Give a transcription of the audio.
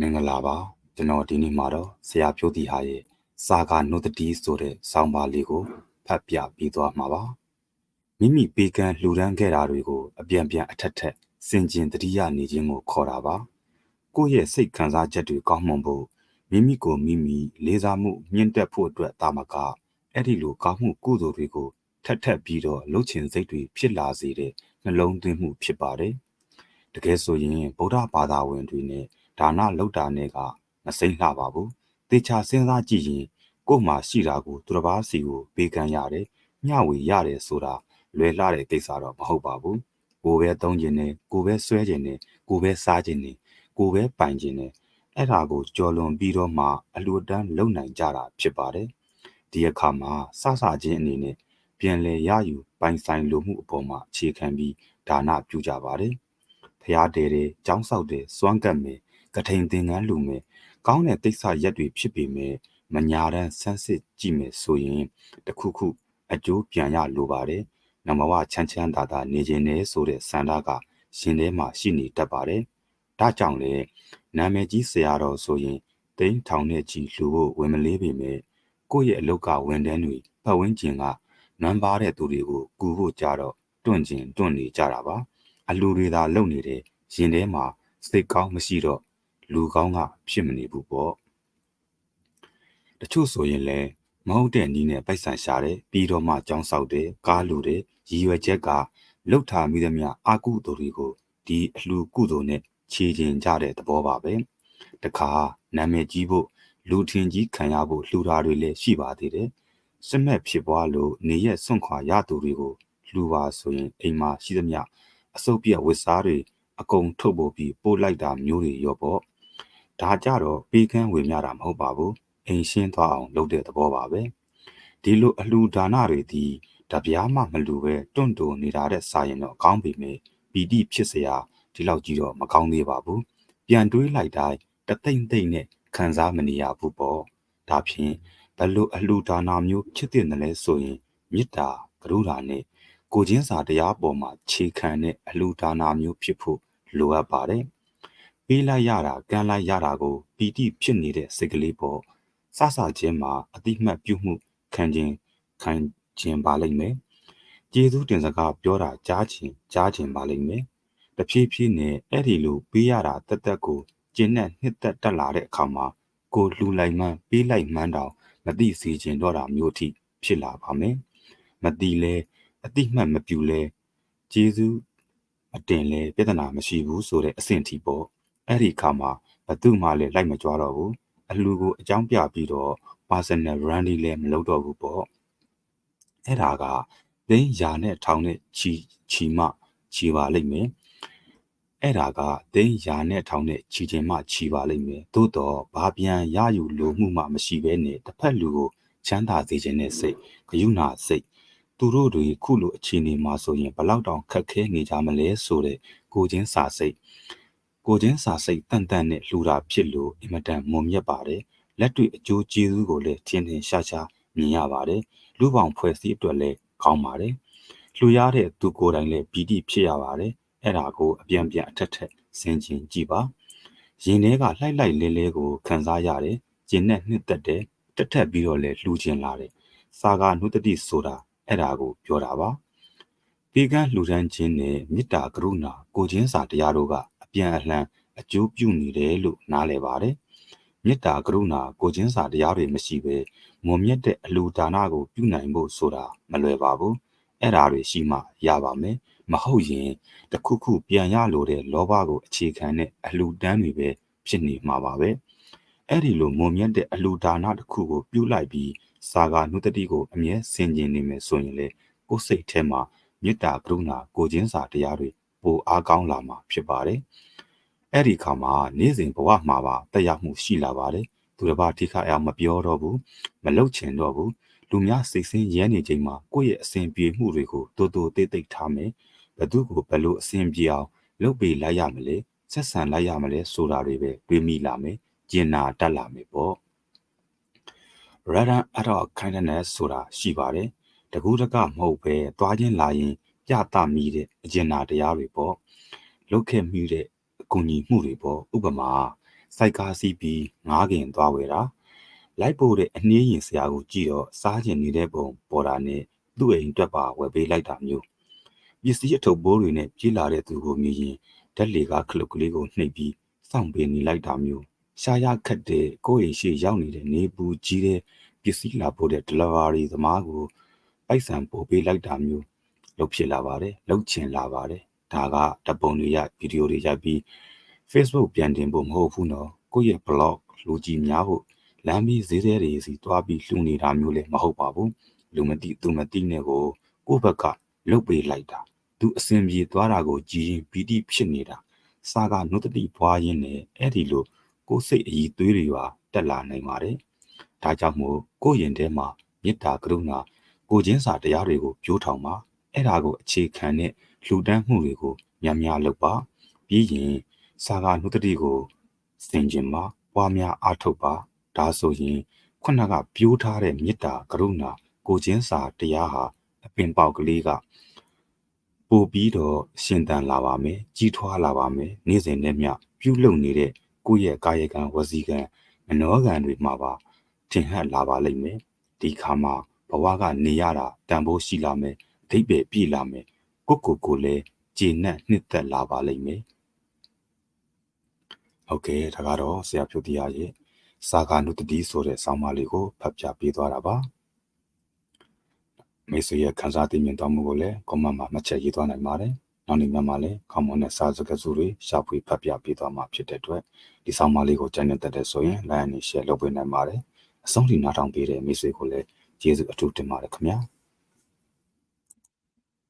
မင်္ဂလာပါကျွန်တော်ဒီနေ့မှာတော့ဆရာဖြိုးတီဟာရဲ့စာကာနုတတိဆိုတဲ့ဆောင်းပါးလေးကိုဖတ်ပြပြီးသွားမှာပါမိမိပေကံလှူဒန်းခဲ့တာတွေကိုအပြန်ပြန်အထက်ထက်စင်ကျင်တတိယနေခြင်းကိုခေါ်တာပါကိုယ့်ရဲ့စိတ်ခံစားချက်တွေကောင်းမွန်ဖို့မိမိကိုမိမိလေးစားမှုမြင့်တက်ဖို့အတွက်တာမကအဲ့ဒီလိုကောင်းမှုကုသိုလ်တွေကိုထက်ထက်ပြီးတော့လှုပ်ချင်စိတ်တွေဖြစ်လာစေတဲ့နှလုံးသွင်းမှုဖြစ်ပါတယ်တကယ်ဆိုရင်ဗုဒ္ဓဘာသာဝင်တွေနဲ့ ဒါနလောက်တာနဲ့ကမစိမ့်လှပါဘူးတေချာစဉ်းစားကြည့်ရင်ကို့မှာရှိတာကိုသူတစ်ပါးစီကိုပေးကမ်းရတယ်မျှဝေရတယ်ဆိုတာလွယ်လှတဲ့ကိစ္စတော့မဟုတ်ပါဘူးကိုပဲသုံးခြင်းနဲ့ကိုပဲဆွဲခြင်းနဲ့ကိုပဲစားခြင်းနဲ့ကိုပဲပိုင်ခြင်းနဲ့အဲ့ဒါကိုကြော်လွန်ပြီးတော့မှအလူတန်းလုံနိုင်ကြတာဖြစ်ပါတယ်ဒီအခါမှာစစချင်းအနေနဲ့ပြန်လဲရယူပိုင်ဆိုင်လိုမှုအပေါ်မှာအခြေခံပြီးဒါနပြုကြပါတယ်ဖျားတယ်တယ်ចောင်းဆောက်တယ်စွမ်းကပ်မယ် ကထိန်သင်္ကန်းလူမယ်ကောင်းတဲ့တိစ္ဆရက်တွေဖြစ်ပေမဲ့မညာတမ်းဆန်းစစ်ကြည့်မယ်ဆိုရင်တခုခုအကျိုးပြန်ရလိုပါတယ်နမဝချမ်းချမ်းသာသာနေခြင်းနဲ့ဆိုတဲ့ဆန္ဒကရှင်ထဲမှာရှိနေတတ်ပါတယ်ဒါကြောင့်လေနာမည်ကြီးဆရာတော်ဆိုရင်တိန်းထောင်နဲ့ကြီးလှူဖို့ဝင်မလေးပေမဲ့ကိုယ့်ရဲ့အလုတ်ကဝန်တန်းတွေပတ်ဝန်းကျင်ကနမ်းပါတဲ့သူတွေကိုကူဖို့ကြတော့တွန့်ကျင်တွန့်နေကြတာပါအလူတွေသာလုံနေတဲ့ရင်ထဲမှာစိတ်ကောင်းမရှိတော့ လူကောင်းကဖြစ်မနေဘူးပေါ့တချို့ဆိုရင်လည်းမဟုတ်တဲ့နီးနဲ့ပိုက်ဆံရှာတယ်ပြီးတော့မှကြောင်းဆောက်တယ်ကားလူတယ်ရည်ရွယ်ချက်ကလှုပ်ထားမိသမျှအာကုသိုလ်တွေကိုဒီအလှကုသိုလ်နဲ့ခြေကျင်ကြတဲ့သဘောပါပဲတခါနာမည်ကြီးဖို့လူထင်ကြီးခံရဖို့လှူတာတွေလည်းရှိပါသေးတယ်စစ်မဲ့ဖြစ်ပွားလို့နေရက်စွန့်ခွာရသူတွေကိုလှူပါဆိုရင်အိမ်မှာရှိသမျှအစုပ်ပြက်ဝစ်စားတွေအကုန်ထုတ်ဖို့ပြီးပို့လိုက်တာမျိုးတွေရောပေါ့ ဒါကြတော့ပေးကမ်းဝေမျှတာမဟုတ်ပါဘူးအိမ်ရှင်းသွားအောင်လုပ်တဲ့သဘောပါပဲဒီလိုအလှူဒါနတွေဒီတပြားမှမလူပဲတွန့်တိုနေတာတဲ့စာရင်တော့ကောင်းပေမဲ့ပီတိဖြစ်စရာဒီလောက်ကြီးတော့မကောင်းသေးပါဘူးပြန်တွေးလိုက်တိုင်းတသိမ့်သိမ့်နဲ့ခံစားမနေရဘူးပေါ့ဒါဖြင့်ဘလို့အလှူဒါနာမျိုးဖြစ်တဲ့နယ်ဆိုရင်မေတ္တာကရုဏာနဲ့ကိုချင်းစာတရားပေါ်မှာခြေခံတဲ့အလှူဒါနာမျိုးဖြစ်ဖို့လိုအပ်ပါတယ် ပေးလိုက်ရတာကမ်းလိုက်ရတာကိုပီတိဖြစ်နေတဲ့စိတ်ကလေးပေါ့စစချင်းမှာအတိမတ်ပြုမှုခံခြင်းခံခြင်းပါလိမ့်မယ်ကျေးဇူးတင်စကားပြောတာကြားခြင်းကြားခြင်းပါလိမ့်မယ်တဖြည်းဖြည်းနဲ့အဲ့ဒီလိုပေးရတာတက်တက်ကိုကျင်းနဲ့နှစ်သက်တက်လာတဲ့အခါမှာကိုလှူလိုက်မှန်းပေးလိုက်မှန်းတောင်မသိစေခြင်းတော့တာမျိုးထိဖြစ်လာပါမယ်မတိလဲအတိမတ်မပြူလဲကျေးဇူးအတင်လဲပြဿနာမရှိဘူးဆိုတဲ့အဆင့်ထိပေါ့ အဲ့ဒီခါမှာဘသူမှလည်းလိုက်မကြွားတော့ဘူးအလှကိုအကြောင်းပြပြီးတော့ personal branding လည်းမလုပ်တော့ဘူးပေါ့အဲ့ဒါကသိန်းရာနဲ့ထောင်နဲ့ချီချီမှချီပါလိမ့်မယ်အဲ့ဒါကသိန်းရာနဲ့ထောင်နဲ့ချီခြင်းမှချီပါလိမ့်မယ်သို့တော့ဘာပြန်ရယူလိုမှုမှမရှိဘဲနဲ့တစ်ဖက်လူကိုချမ်းသာစေခြင်းနဲ့စိတ်ဂယုဏစိတ်သူတို့တွေခုလိုအခြေအနေမှာဆိုရင်ဘလောက်တောင်ခက်ခဲနေကြမလဲဆိုတဲ့ကိုချင်းစာစိတ် ကိုချင်းစာစိတ်တန်တန်နဲ့လှူတာဖြစ်လို့အင်မတန်မွန်မြတ်ပါတယ်လက်တွေ့အကျိုးကျေးဇူးကိုလည်းထင်ထင်ရှားရှားမြင်ရပါတယ်လူပေါင်းဖွဲ့စည်းအတွက်လည်းကောင်းပါတယ်လှူရတဲ့သူကိုယ်တိုင်လည်းပီတိဖြစ်ရပါတယ်အဲ့ဒါကိုအပြန်ပြန်အထက်ထက်ဆင်ခြင်ကြည့်ပါရင်ထဲကလှိုက်လိုက်လဲလဲကိုခံစားရတယ်ကျင်နဲ့နှစ်သက်တယ်တက်ထက်ပြီးတော့လဲလှူခြင်းလာတယ်စာကနုတတိဆိုတာအဲ့ဒါကိုပြောတာပါပေကန်းလှူဒန်းခြင်းနဲ့မေတ္တာကရုဏာကိုချင်းစာတရားတို့က အပြန်အလှန်အကျိုးပြုနေတယ်လို့နားလည်ပါတယ်မေတ္တာကရုဏာကိုချင်းစာတရားတွေမရှိဘဲမွန်မြတ်တဲ့အလှူဒါနကိုပြုနိုင်ဖို့ဆိုတာမလွယ်ပါဘူးအဲ့ဓာတွေရှိမှရပါမယ်မဟုတ်ရင်တခုခုပြန်ရလိုတဲ့လောဘကိုအခြေခံတဲ့အလှူဒန်းတွေပဲဖြစ်နေမှာပါပဲအဲ့ဒီလိုမွန်မြတ်တဲ့အလှူဒါနတစ်ခုကိုပြုလိုက်ပြီးစာဂာနုတတိကိုအမြဲဆင်ခြင်နေမယ်ဆိုရင်လေကိုယ်စိတ်ထဲမှာမေတ္တာကရုဏာကိုချင်းစာတရားတွေ ပိုအားကောင်းလာမှာဖြစ်ပါတယ်အဲ့ဒီခါမှာနေ့စဉ်ဘဝမှာပါတရားမှုရှိလာပါတယ်သူတစ်ပါးထိခအောင်မပြောတော့ဘူးမလုတ်ချင်တော့ဘူးလူများစိတ်ဆင်းရဲနေချိန်မှာကိုယ့်ရဲ့အစဉ်ပြေမှုတွေကိုတိုးတိုးတိတ်တိတ်ထားမယ်ဘသူကိုဘယ်လိုအစဉ်ပြေအောင်လုပ်ပေးလိုက်ရမလဲဆက်ဆံလိုက်ရမလဲဆိုတာတွေပဲတွေးမိလာမယ်ကျင်နာတတ်လာမယ်ပေါ့ Radhan Adult Kindness ဆိုတာရှိပါတယ်တကူးတကမဟုတ်ပဲသွားချင်းလာရင် ပြသမိတဲ့အကျဉ်းနာတရားတွေပေါ့လုတ်ခဲ့မိတဲ့အကူအညီမှုတွေပေါ့ဥပမာစိုက်ကားစီးပြီးငားခင်သွားဝယ်တာလိုက်ပို့တဲ့အနှေးရင်ဆရာကိုကြည့်တော့စားကျင်နေတဲ့ပုံပေါ်တာနဲ့သူ့အိမ်အတွက်ပါဝယ်ပေးလိုက်တာမျိုးပစ္စည်းအထုပ်ဘိုးတွေနဲ့ပြေးလာတဲ့သူကိုမြင်ရင်ဓာတ်လေကခလုတ်ကလေးကိုနှိပ်ပြီးစောင့်ပေးနေလိုက်တာမျိုးရှားရခတ်တဲ့ကိုယ့်အိမ်ရှိရောက်နေတဲ့နေပူကြီးတဲ့ပစ္စည်းလာပို့တဲ့ delivery သမားကိုပိုက်ဆံပို့ပေးလိုက်တာမျိုး လုပ်ဖြစ်လာပါတယ်လုပ်ချင်လာပါတယ်ဒါကတပုံတွေရဗီဒီယိုတွေရိုက်ပြီး Facebook ပြန်တင်ဖို့မဟုတ်ဘူးနော်ကိုယ့်ရဲ့ blog လူကြီးများဖို့လမ်းပြီးဈေးသေးတွေစီတွားပြီးလှူနေတာမျိုးလည်းမဟုတ်ပါဘူးလူမသိသူမသိနဲ့ကိုကိုယ့်ဘက်ကလုတ်ပေးလိုက်တာသူအစဉ်ပြေသွားတာကိုကြည်ရင်ပီတိဖြစ်နေတာစာကနုတတိဘွားရင်းနဲ့အဲ့ဒီလိုကိုယ်စိတ်အည်သွေးတွေပါတက်လာနိုင်ပါတယ်ဒါကြောင့်မို့ကိုယ့်ရင်ထဲမှာမေတ္တာကရုဏာကိုချင်းစာတရားတွေကိုပြိုးထောင်ပါ အဲ့ဒါကိုအခြေခံတဲ့လှူဒန်းမှုတွေကိုများများလုပ်ပါပြီးရင်စာကနုတတိကိုစင်ကျင်ပါပွားများအားထုတ်ပါဒါဆိုရင်ခုနကပြိုးထားတဲ့မေတ္တာကရုဏာကိုချင်းစာတရားဟာအပင်ပေါက်ကလေးကပို့ပြီးတော့ရှင်သန်လာပါမယ်ကြီးထွားလာပါမယ်နေ့စဉ်နဲ့မျှပြုလုပ်နေတဲ့ကိုယ့်ရဲ့ကာယကံဝစီကံမနောကံတွေမှာပါထင်ဟပ်လာပါလိမ့်မယ်ဒီခါမှာဘဝကနေရတာတန်ဖိုးရှိလာမယ် အဓိပ္ပာယ်ပြည့်လာမယ်ကိုကိုကိုလည်းကျေနပ်နှစ်သက်လာပါလိမ့်မယ်ဟုတ်ကဲ့ဒါကတော့ဆရာဖြူတရားရဲ့စာကာနုတတိဆိုတဲ့ဆောင်းပါးလေးကိုဖတ်ပြပေးသွားတာပါမိတ်ဆွေရဲ့ခန်းစားသိမြင်တော်မူကိုလည်း comment မှာမှတ်ချက်ရေးသွားနိုင်ပါတယ်နောက်နေ့မှာလည်းခေါင်းမွန်တဲ့စာစကားစုတွေရှာဖွေဖတ်ပြပေးသွားမှာဖြစ်တဲ့အတွက်ဒီဆောင်းပါးလေးကိုကြိုက်နေတဲ့တဲ့ဆိုရင် like and share လုပ်ပေးနိုင်ပါတယ်အဆုံးထိနားထောင်ပေးတဲ့မိတ်ဆွေကိုလည်းကျေးဇူးအထူးတင်ပါတယ်ခင်ဗျာ